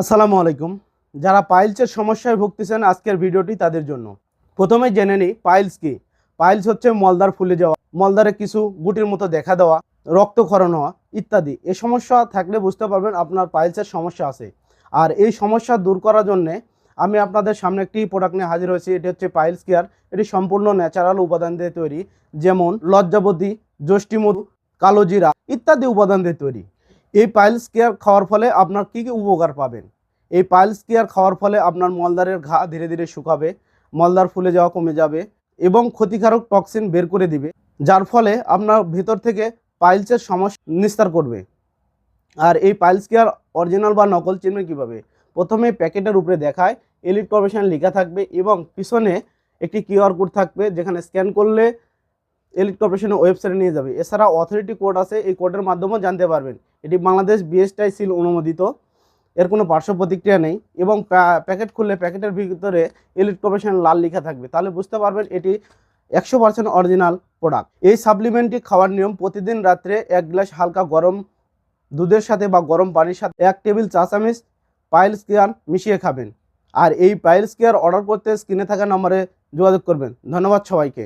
আসসালামু আলাইকুম। যারা পাইলসের সমস্যায় ভুগতেছেন আজকের ভিডিওটি তাদের জন্য। প্রথমে জেনে নিই পাইলস কি। পাইলস হচ্ছে মলদার ফুলে যাওয়া মলদারে কিছু গুটির মতো দেখা দেওয়া রক্তক্ষরণ হওয়া ইত্যাদি। এ সমস্যা থাকলে বুঝতে পারবেন আপনার পাইলসের সমস্যা আছে। আর এই সমস্যা দূর করার জন্যে আমি আপনাদের সামনে একটি প্রোডাক্ট নিয়ে হাজির হয়েছি। এটি হচ্ছে পাইলস কেয়ার। এটি সম্পূর্ণ ন্যাচারাল উপাদান দিয়ে তৈরি। যেমন লজ্জাবতী যষ্টিমধু কালোজিরা ইত্যাদি উপাদান দিয়ে তৈরি। এই পাইলস কেয়ার খাওয়ার ফলে আপনার কী কী উপকার পাবেন? এই পাইলস কেয়ার খাওয়ার ফলে আপনার মলদারের ঘা ধীরে ধীরে শুকাবে মলদার ফুলে যাওয়া কমে যাবে এবং ক্ষতিকারক টক্সিন বের করে দিবে, যার ফলে আপনার ভিতর থেকে পাইলসের সমস্যা নিস্তার করবে। আর এই পাইলস কেয়ার অরিজিনাল বা নকল চিনবে কীভাবে? প্রথমে প্যাকেটের উপরে দেখায় এলিট কর্পোরেশন লেখা থাকবে এবং পিছনে একটি কিউআর কোড থাকবে যেখানে স্ক্যান করলে এলিট কর্পোরেশনের ওয়েবসাইটে নিয়ে যাবে। এছাড়া অথরিটি কোড আছে, এই কোডের মাধ্যমেও জানতে পারবেন। এটি বাংলাদেশ বিএসটাই সিল অনুমোদিত। এর কোনো পার্শ্ব প্রতিক্রিয়া নেই এবং প্যাকেট খুললে প্যাকেটের ভিতরে এলিট কর্পোরেশন লাল লেখা থাকবে। তাহলে বুঝতে পারবেন এটি একশো পার্সেন্ট অরিজিনাল প্রোডাক্ট এই সাপ্লিমেন্টটি খাওয়ার নিয়ম প্রতিদিন রাত্রে এক গ্লাস হালকা গরম দুধের সাথে বা গরম পানির সাথে এক টেবিল চা চামচ পাইলস কেয়ার মিশিয়ে খাবেন। আর এই পাইলস কেয়ার অর্ডার করতে স্ক্রিনে থাকা নম্বরে যোগাযোগ করবেন। ধন্যবাদ সবাইকে।